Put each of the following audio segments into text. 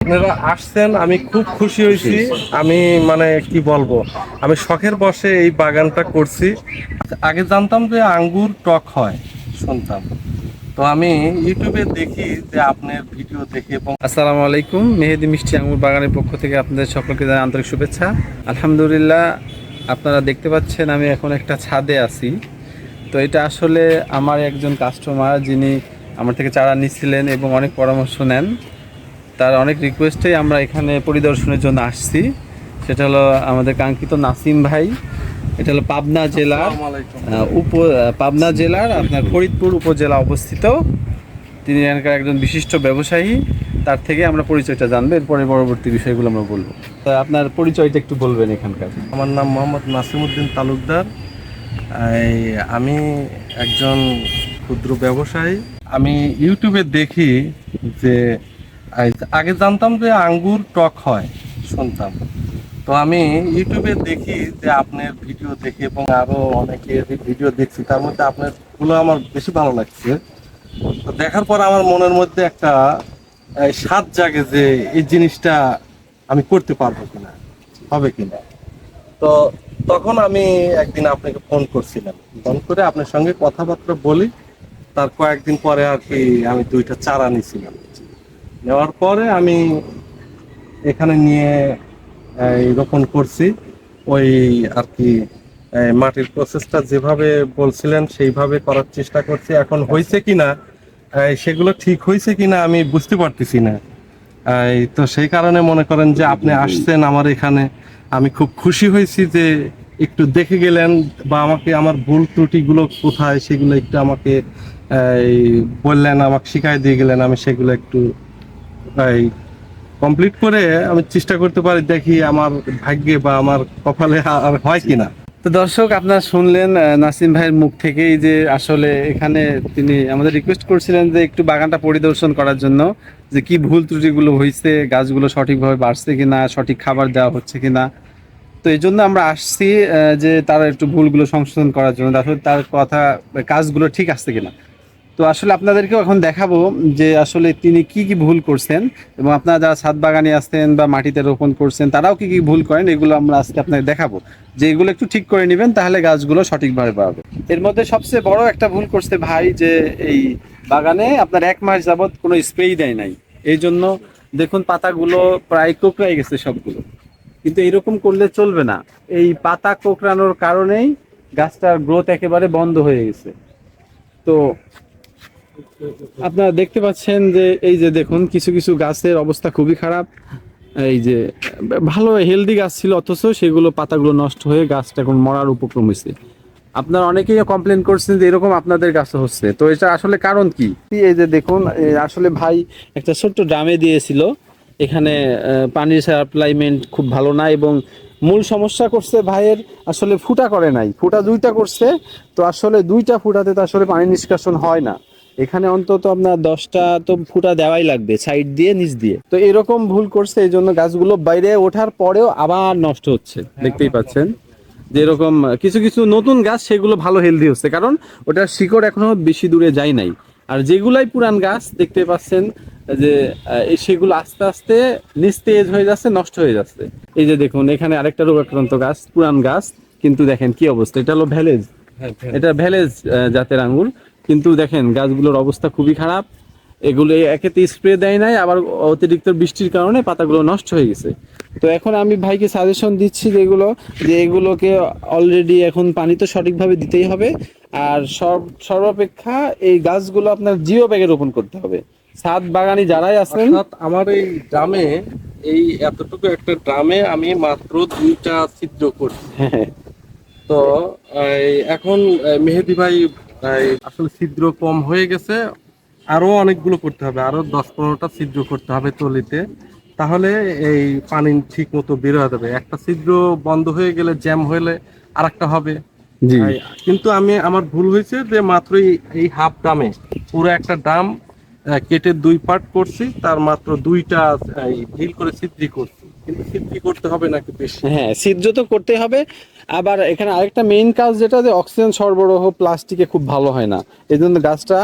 আপনারা আসছেন, আমি খুব খুশি হয়েছি। আমি মানে কি বলব, আমি শখের বসে এই বাগানটা করছি। আগে জানতাম যে আঙ্গুর টক হয়, শুনতাম। তো আমি ইউটিউবে দেখি যে আপনার ভিডিও দেখি এবং আসসালামু আলাইকুম, মেহেদি মিষ্টি আঙ্গুর বাগানের পক্ষ থেকে আপনাদের সকলকে জানাই আন্তরিক শুভেচ্ছা। আলহামদুলিল্লাহ, আপনারা দেখতে পাচ্ছেন আমি এখন একটা ছাদে আছি। তো এটা আসলে আমার একজন কাস্টমার যিনি আমার থেকে চারা নিচ্ছিলেন এবং অনেক পরামর্শ নেন। তার অনেক রিকোয়েস্টেই আমরা এখানে পরিদর্শনের জন্য আসছি। সেটা হলো আমাদের কাঙ্ক্ষিত নাসিম ভাই এটা হলো পাবনা জেলার উপ পাবনা জেলার আপনার ফরিদপুর উপজেলা অবস্থিত। তিনি এখানকার একজন বিশিষ্ট ব্যবসায়ী তার থেকে আমরা পরিচয়টা জানব এরপরে পরবর্তী বিষয়গুলো আমরা বলব। তা আপনার পরিচয়টা একটু বলবেন এখানকার। আমার নাম মোহাম্মদ নাসিমউদ্দিন তালুকদার। আমি একজন ক্ষুদ্র ব্যবসায়ী। আমি ইউটিউবে দেখি যে আগে জানতাম যে আঙ্গুর টক হয়, শুনতাম। তো আমি ইউটিউবে দেখি যে আপনার ভিডিও দেখি এবং আরও অনেকের ভিডিও দেখছি, তার মধ্যে আপনারগুলো আমার বেশি ভালো লাগছে। তো দেখার পর আমার মনের মধ্যে একটা স্বাদ জাগে যে এই জিনিসটা আমি করতে পারব কিনা, হবে কিনা। তো তখন আমি একদিন আপনাকে ফোন করছিলাম। ফোন করে আপনার সঙ্গে কথাবার্তা বলি, তার কয়েকদিন পরে আর কি আমি দুইটা চারা নিয়েছিলাম নেওয়ার পরে আমি এখানে নিয়ে রোপণ করছি। ওই আর কি মাটির প্রসেসটা যেভাবে বলছিলেন সেইভাবে করার চেষ্টা করছি। এখন হয়েছে কিনা এই, সেগুলো ঠিক হয়েছে কিনা আমি বুঝতে পারতেছি না। তো সেই কারণে মনে করেন যে আপনি আসছেন আমার এখানে। আমি খুব খুশি হয়েছি যে একটু দেখে গেলেন বা আমাকে আমার ভুল ত্রুটিগুলো কোথায় সেগুলো একটু আমাকে বললেন আমাকে শিখাই দিয়ে গেলেন। আমি সেগুলো একটু এই কমপ্লিট করে আমি চেষ্টা করতে পারি দেখি আমার ভাগ্যে বা আমার কপালে আর হয় কিনা। তো দর্শক, আপনারা শুনলেন নাসিম ভাইয়ের মুখ থেকেই যে আসলে এখানে তিনি আমাদের রিকোয়েস্ট করছিলেন যে একটু বাগানটা পরিদর্শন করার জন্য, যে কি ভুল ত্রুটিগুলো হয়েছে, গাছগুলো সঠিকভাবে বাড়ছে কিনা, সঠিক খাবার দেওয়া হচ্ছে কিনা। তো এই জন্য আমরা আসছি যে তার একটু ভুলগুলো সংশোধন করার জন্য। আসলে তার কথা, কাজগুলো ঠিক আসছে কিনা। তো আসলে আপনাদেরকেও এখন দেখাবো যে আসলে তিনি কি কি ভুল করছেন এবং আপনারা যারা ছাদ বাগানে আসছেন বা মাটিতে রোপণ করছেন, তারাও কি কি ভুল করেন, এগুলো আমরা আজকে আপনাদের দেখাবো। যে এগুলো একটু ঠিক করে নেবেন, তাহলে গাছগুলো সঠিকভাবে বাড়বে। এর মধ্যে সবচেয়ে বড় একটা ভুল করছে ভাই যে এই বাগানে আপনার এক মাস যাবৎ কোনো স্প্রেই দেয় নাই। এই জন্য দেখুন পাতাগুলো প্রায় কোকড়াই গেছে সবগুলো। কিন্তু এরকম করলে চলবে না। এই পাতা কোকড়ানোর কারণেই গাছটার গ্রোথ একেবারে বন্ধ হয়ে গেছে। তো আপনারা দেখতে পাচ্ছেন যে এই যে দেখুন, কিছু কিছু গাছের অবস্থা খুবই খারাপ। এই যে, ভালো হেলদি গাছ ছিল অথচ সেগুলো, পাতাগুলো নষ্ট হয়ে গাছটা এখন মরার উপক্রম হয়েছে। আপনারা অনেকেই কমপ্লেন করছেন যে এরকম আপনাদের কাছে হচ্ছে। তো এটা আসলে কারণ কি? এই যে দেখুন আসলে ভাই একটা ছোট্ট ড্রামে দিয়েছিল। এখানে পানির সাপ্লাইমেন্ট খুব ভালো না এবং মূল সমস্যা করছে ভাইয়ের আসলে ফুটা করে নাই। ফুটা দুইটা করছে, তো আসলে দুইটা ফুটাতে তো আসলে পানি নিষ্কাশন হয় না। এখানে অন্তত আপনার দশটা তো ফুটা দেওয়াই লাগবে সাইড দিয়ে নিচ দিয়ে। তো এরকম ভুল করছে এই জন্য গাছগুলো বাইরে ওঠার পরেও আবার নষ্ট হচ্ছে। দেখতেই পাচ্ছেন যে এরকম কিছু কিছু নতুন গাছ সেগুলো ভালো হেলদি হচ্ছে। কারণ ওটার শিকড় এখনও বেশি দূরে যায় নাই। আর যেগুলাই পুরান গাছ দেখতে পাচ্ছেন যে সেগুলো আস্তে আস্তে নিস্তেজ হয়ে যাচ্ছে নষ্ট হয়ে যাচ্ছে। এই যে দেখুন এখানে আরেকটা রোগাক্রান্ত গাছ পুরান গাছ। কিন্তু দেখেন কি অবস্থা এটা হলো ভ্যালেজ। এটা ভ্যালেজ জাতের আঙ্গুর। কিন্তু দেখেন গাছগুলোর অবস্থা খুবই খারাপ। এগুলো একেতে স্প্রে দেয় নাই আবার অতিরিক্ত বৃষ্টির কারণে পাতাগুলো নষ্ট হয়ে গেছে। তো এখন আমি ভাইকে সাজেশন দিচ্ছি যে এগুলো যে এগুলোকে অলরেডি এখন পানি তো সঠিকভাবে দিতেই হবে। আর সব সর্বাপেক্ষা এই গাছগুলো আপনার জিও ব্যাগে রোপণ করতে হবে। ছাদ বাগানি যারাই আছেন আমার এই ড্রামে এই এতটুকু একটা ড্রামে আমি মাত্র দুইটা ছিদ্র করছি। হ্যাঁ। তো এই, এখন মেহেদি ভাই এই, আসলে ছিদ্র কম হয়ে গেছে। আরও অনেকগুলো করতে হবে আরও দশ পনেরোটা ছিদ্র করতে হবে তলিতে। তাহলে এই পানি ঠিক মতো বের হয়ে যাবে। একটা ছিদ্র বন্ধ হয়ে গেলে জ্যাম হলে আর একটা হবে। জি। কিন্তু আমি আমার ভুল হয়েছে যে মাত্র এই- হাফ দামে পুরো একটা দাম কেটে দুই পার্ট করছি তার মাত্র দুইটা ঢিল করে ছিদ্রি করছি। কিন্তু ছিদ্রি করতে হবে নাকি বেশি? হ্যাঁ ছিদ্র তো করতে হবে। আবার এখানে আরেকটা মেইন কাজ যেটা যে অক্সিজেন সরবরাহ প্লাস্টিকে খুব ভালো হয় না। এই জন্য গাছটা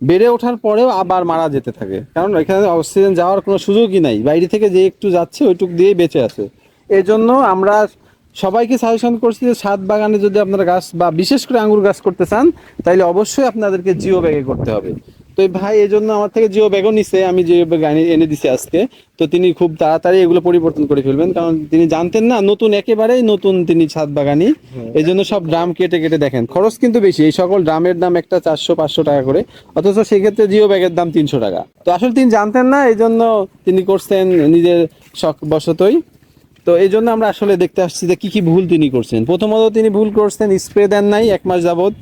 বেড়ে ওঠার পরেও আবার মারা যেতে থাকে। কারণ এখানে অক্সিজেন যাওয়ার কোনো সুযোগই নাই। বাইরে থেকে যে একটু যাচ্ছে, ওইটুক দিয়েই বেঁচে আছে। এই জন্য আমরা সবাইকে সাজেশন করছি যে ছাদ বাগানে যদি আপনারা গাছ বা বিশেষ করে আঙ্গুর গাছ করতে চান তাহলে অবশ্যই আপনাদেরকে জিও ব্যাগে করতে হবে। তো ভাই এই জন্য আমার থেকে জিও ব্যাগও নিছে আমি জিও ব্যাগ এনে- এনে দিছি আজকে। তো তিনি খুব তাড়াতাড়ি এগুলো পরিবর্তন করে ফেলবেন কারণ তিনি জানতেন না নতুন একেবারেই নতুন তিনি ছাদ বাগানি। এই জন্য সব ড্রাম কেটে কেটে দেখেন। খরচ কিন্তু বেশি এই সকল ড্রামের দাম একটা চারশো পাঁচশো টাকা করে অথচ সেক্ষেত্রে জিও ব্যাগের দাম তিনশো টাকা। তো আসলে তিনি জানতেন না এই জন্য তিনি করছেন নিজের শখ বশতই তো এই জন্য আমরা আসলে দেখতে আসছি যে কি কি ভুল তিনি করছেন। প্রথমত তিনি ভুল করছেন স্প্রে দেন নাই এক মাস যাবত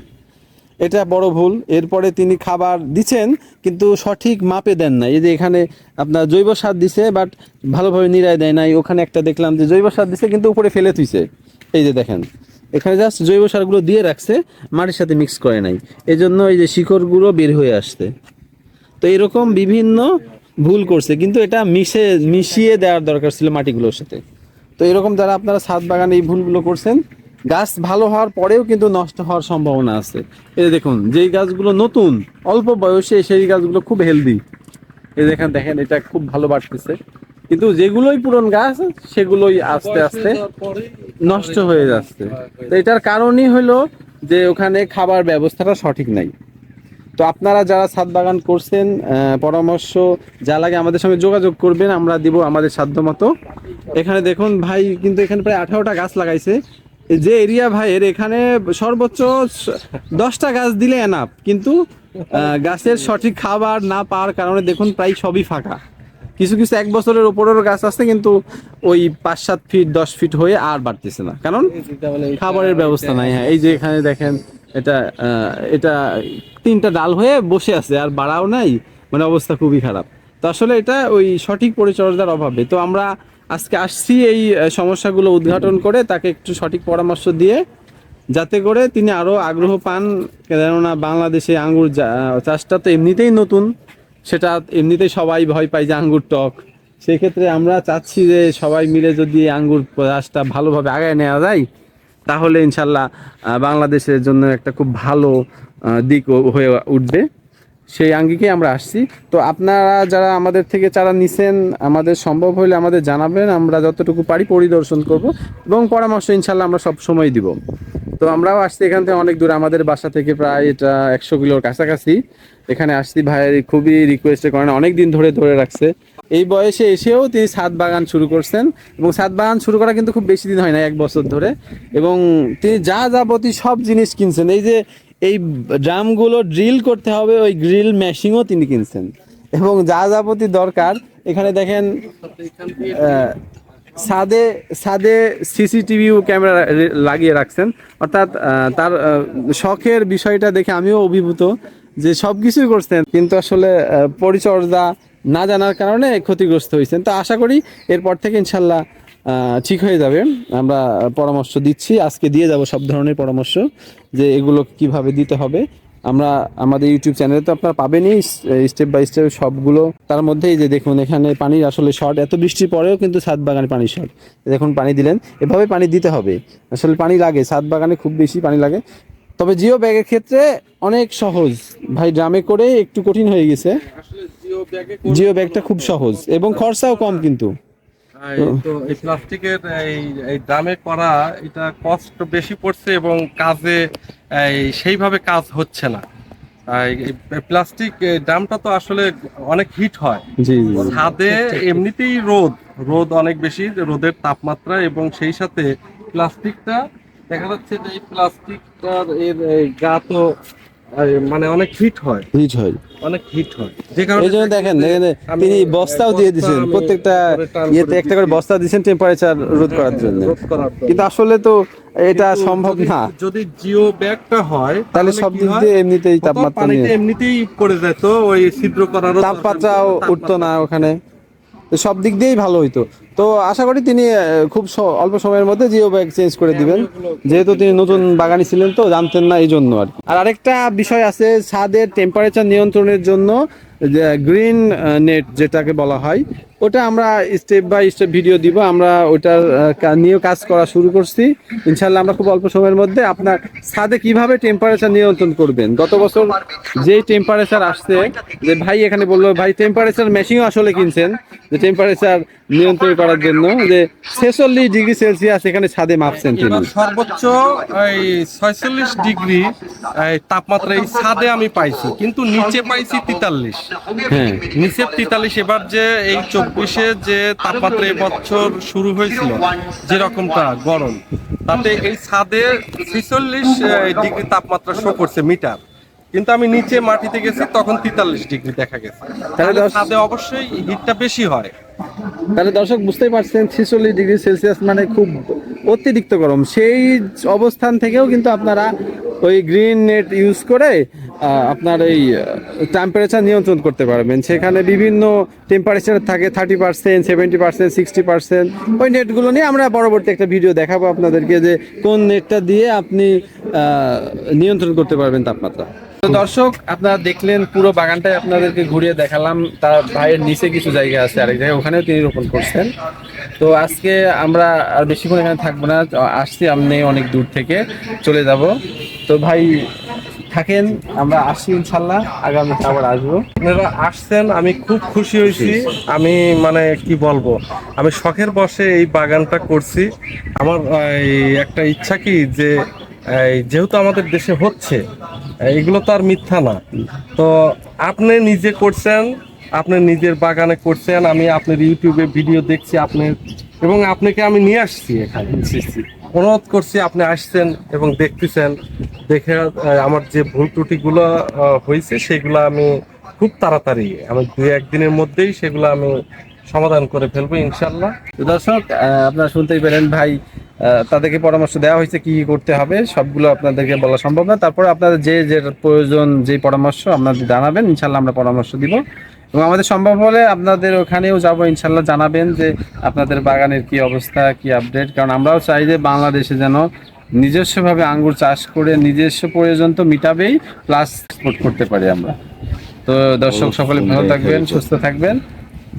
এটা বড় ভুল। এরপরে তিনি খাবার দিচ্ছেন, কিন্তু সঠিক মাপে দেন না এই যে এখানে আপনার জৈব সার দিছে বাট ভালোভাবে নিরায় দেয় নাই। ওখানে একটা দেখলাম যে জৈব সার দিছে, কিন্তু উপরে ফেলে তুইছে এই যে দেখেন, এখানে জাস্ট জৈব সারগুলো দিয়ে রাখছে, মাটির সাথে মিক্স করে নাই। এই জন্য এই যে শিকড়গুলো বের হয়ে আসছে। তো এরকম বিভিন্ন ভুল করছে, কিন্তু এটা মিশে, মিশিয়ে দেওয়ার দরকার ছিল মাটিগুলোর সাথে। তো এরকম যারা আপনারা ছাদ বাগানে এই ভুলগুলো করছেন গাছ ভালো হওয়ার পরেও কিন্তু নষ্ট হওয়ার সম্ভাবনা আছে। এই দেখুন যেই গাছগুলো নতুন অল্প বয়সে সেই গাছগুলো খুব হেলদি এই দেখেন দেখেন এটা খুব ভালো বাড়তেছে। কিন্তু যেগুলোই পুরন গাছ সেগুলোই আস্তে আস্তে নষ্ট হয়ে যাচ্ছে। তো এটার কারণই হলো যে ওখানে খাবার ব্যবস্থাটা সঠিক নাই। তো আপনারা যারা ছাদ বাগান করছেন পরামর্শ যা লাগে আমাদের সঙ্গে যোগাযোগ করবেন আমরা দিব আমাদের সাধ্য মতো এখানে দেখুন ভাই কিন্তু এখানে প্রায় আঠারোটা গাছ লাগাইছে। যে এরিয়া ভাইয়ের, এখানে সর্বোচ্চ দশটা গাছ দিলে এনাফ কিন্তু গাছের সঠিক খাবার না পাওয়ার কারণে দেখুন প্রায় সবই ফাঁকা। কিছু কিছু এক বছরের উপরেরও গাছ আছে, কিন্তু ওই পাঁচ সাত ফিট দশ ফিট হয়ে আর বাড়তেছে না। কারণ খাবারের ব্যবস্থা নাই হ্যাঁ এই যে এখানে দেখেন, এটা এটা তিনটা ডাল হয়ে বসে আছে, আর বাড়াও নাই মানে অবস্থা খুবই খারাপ। তো আসলে এটা ওই সঠিক পরিচর্যার অভাবে। তো আমরা আজকে আসছি এই সমস্যাগুলো উদ্ঘাটন করে তাকে একটু সঠিক পরামর্শ দিয়ে, যাতে করে তিনি আরও আগ্রহ পান, কেননা বাংলাদেশে আঙ্গুর চাষটা তো এমনিতেই নতুন, সেটা এমনিতেই সবাই ভয় পায় যে আঙ্গুর টক। সেক্ষেত্রে আমরা চাচ্ছি যে সবাই মিলে যদি আঙ্গুর চাষটা ভালোভাবে আগায় নেওয়া যায়, তাহলে ইনশাল্লাহ বাংলাদেশের জন্য একটা খুব ভালো দিক হয়ে উঠবে। সেই আঙ্গিকে আমরা আসছি। তো আপনারা যারা আমাদের থেকে চারা নিছেন, আমাদের সম্ভব হলে আমাদের জানাবেন, আমরা যতটুকু পারি পরিদর্শন করব এবং পরামর্শ ইনশাল্লাহ আমরা সব সময় দিব। তো আমরাও আসছি এখান থেকে অনেক দূর, আমাদের বাসা থেকে প্রায় এটা একশো কিলোর কাছাকাছি। এখানে আসছি ভাইয়ের খুবই রিকোয়েস্টের করেন অনেক দিন ধরে ধরে রাখছে। এই বয়সে এসেও তিনি ছাদ বাগান শুরু করছেন এবং ছাদ বাগান শুরু করা কিন্তু খুব বেশি দিন হয় না, এক বছর ধরে। এবং তিনি যা যাবতীয় সব জিনিস কিনছেন, এই যে এই ড্রামগুলো ড্রিল করতে হবে, ওই গ্রিল মেশিনও তিনি কিনছেন। এবং যা যাবতীয় দরকার, এখানে দেখেন সাদে সাদে ছাদে সিসিটিভিও ক্যামেরা লাগিয়ে রাখছেন। অর্থাৎ তার শখের বিষয়টা দেখে আমিও অভিভূত যে সব কিছুই করছেন, কিন্তু আসলে পরিচর্যা না জানার কারণে ক্ষতিগ্রস্ত হয়েছেন। তো আশা করি এরপর থেকে ইনশাল্লাহ ঠিক হয়ে যাবে। আমরা পরামর্শ দিচ্ছি, আজকে দিয়ে যাব সব ধরনের পরামর্শ। যে এগুলো কীভাবে দিতে হবে। আমরা আমাদের ইউটিউব চ্যানেলে তো আপনারা পাবেনই স্টেপ বাই স্টেপ সবগুলো। তার মধ্যেই যে দেখুন এখানে পানির আসলে শর্ট এত বৃষ্টির পরেও কিন্তু ছাদ বাগানে পানি শর্ট দেখুন পানি দিলেন এভাবে পানি দিতে হবে। আসলে পানি লাগে ছাদ বাগানে খুব বেশি পানি লাগে। তবে জিও ব্যাগের ক্ষেত্রে অনেক সহজ। ভাই ড্রামে করে একটু কঠিন হয়ে গেছে। আসলে জিও ব্যাগে জিও ব্যাগটা খুব সহজ এবং খরচাও কম কিন্তু। তো এই প্লাস্টিকের এই এই ড্রামে করা এটা কষ্ট বেশি পড়ছে এবং কাজে এই সেইভাবে কাজ হচ্ছে না। প্লাস্টিক ড্রামটা তো আসলে অনেক হিট হয়। জি জি ছাদে এমনিতেই রোদ রোদ অনেক বেশি রোদের তাপমাত্রা এবং সেই সাথে প্লাস্টিকটা দেখা যাচ্ছে যে এই প্লাস্টিকটার এর গা তো মানে অনেক হিট হয়। হিট হয়। অনেক হিট হয়। যে কারণে এই জন্য দেখেন তিনি বস্তাও দিয়ে দিয়েছেন। প্রত্যেকটা ইয়েতে একটা করে বস্তা দিয়েছেন টেম্পারেচার রোধ করার জন্য। রোধ করার জন্য। কিন্তু আসলে তো এটা সম্ভব না। যদি জিও ব্যাগটা হয় তাহলে সব দিক দিয়ে এমনিতেই তাপমাত্রা এমনিতেই পড়ে যেত ওই ছিদ্র দরকার তাপমাত্রাও উঠতো না ওখানে। সব দিক দিয়েই ভালো হইতো। তো আশা করি তিনি খুব অল্প সময়ের মধ্যে জিও ব্যাগ চেঞ্জ করে দিবেন। যেহেতু তিনি নতুন বাগানি ছিলেন তো, জানতেন না এই জন্য আর আর আরেকটা বিষয় আছে, ছাদের টেম্পারেচার নিয়ন্ত্রণের জন্য গ্রিন নেট যেটাকে বলা হয় ওটা আমরা স্টেপ বাই স্টেপ ভিডিও দিব আমরা ওটার নিয়েও কাজ করা শুরু করছি। ইনশাল্লাহ আমরা খুব অল্প সময়ের মধ্যে আপনার ছাদে কীভাবে টেম্পারেচার নিয়ন্ত্রণ করবেন? গত বছর যে টেম্পারেচার আসছে যে ভাই এখানে বলল ভাই টেম্পারেচার মেশিনও আসলে কিনছেন যে টেম্পারেচার নিয়ন্ত্রণ করার জন্য যে ছেচল্লিশ ডিগ্রি সেলসিয়াস এখানে ছাদে মাপছেন তিনি। সর্বোচ্চ এই ছয়চল্লিশ ডিগ্রি তাপমাত্রা এই ছাদে আমি পাইছি কিন্তু নিচে পাইছি তেতাল্লিশ। হ্যাঁ। নিচে তেতাল্লিশ এবার যে এই চব্বিশে যে তাপমাত্রা এবছর শুরু হয়েছিল যেরকমটা গরম তাতে এই ছাদে ছিচল্লিশ ডিগ্রি তাপমাত্রা শো করছে মিটার। কিন্তু আমি নিচে মাটিতে গেছি তখন তেতাল্লিশ ডিগ্রি দেখা গেছে। তাহলে ছাদে অবশ্যই হিটটা বেশি হয়। তাহলে দর্শক বুঝতেই পারছেন ছিচল্লিশ ডিগ্রি সেলসিয়াস মানে খুব অতিরিক্ত গরম। সেই অবস্থান থেকেও কিন্তু আপনারা ওই গ্রিন নেট ইউজ করে আপনার এই টেম্পারেচার নিয়ন্ত্রণ করতে পারবেন। সেখানে বিভিন্ন টেম্পারেচার থাকে thirty percent seventy percent sixty percent ওই নেটগুলো নিয়ে আমরা পরবর্তী একটা ভিডিও দেখাবো আপনাদেরকে যে কোন নেটটা দিয়ে আপনি নিয়ন্ত্রণ করতে পারবেন তাপমাত্রা। তো দর্শক আপনারা দেখলেন পুরো বাগানটাই আপনাদেরকে ঘুরিয়ে দেখালাম। তার ভাইয়ের নিচে কিছু জায়গা আছে আরেক জায়গায় ওখানেও তিনি রোপণ করছেন। তো আজকে আমরা আর বেশিক্ষণ এখানে থাকব না আসছি আপনি অনেক দূর থেকে চলে যাব। তো ভাই থাকেন আমরা আসছি ইনশাল্লাহ আগামী আবার আসব। আপনারা আসছেন আমি খুব খুশি হয়েছি। আমি মানে কি বলব আমি শখের বসে এই বাগানটা করছি। আমার একটা ইচ্ছা কি যে যেহেতু আমাদের দেশে হচ্ছে এগুলো তো আর মিথ্যা না। তো আপনি নিজে করছেন আপনি নিজের বাগানে করছেন আমি আপনার ইউটিউবে ভিডিও দেখছি আপনার এবং আপনাকে আমি নিয়ে আসছি এখানে। অনুরোধ করছি আপনি আসছেন এবং দেখতেছেন দেখে আমার যে ভুল ত্রুটিগুলো হয়েছে সেগুলো আমি খুব তাড়াতাড়ি আমি দু একদিনের মধ্যেই সেগুলো আমি সমাধান করে ফেলব ইনশাল্লাহ দর্শক আপনারা শুনতেই পেলেন ভাই তাদেরকে পরামর্শ দেওয়া হয়েছে কি কি করতে হবে সবগুলো আপনাদেরকে বলা সম্ভব না। তারপরে আপনাদের যে যে প্রয়োজন যে পরামর্শ আপনাদের জানাবেন ইনশাল্লাহ আমরা পরামর্শ দিব। এবং আমাদের সম্ভব হলে আপনাদের ওখানেও যাব ইনশাল্লাহ জানাবেন যে আপনাদের বাগানের কি অবস্থা কি আপডেট। কারণ আমরাও চাই যে বাংলাদেশে যেন নিজস্বভাবে আঙ্গুর চাষ করে নিজস্ব প্রয়োজন তো মিটাবেই প্লাস করতে পারি আমরা। তো দর্শক সকলে ভালো থাকবেন সুস্থ থাকবেন।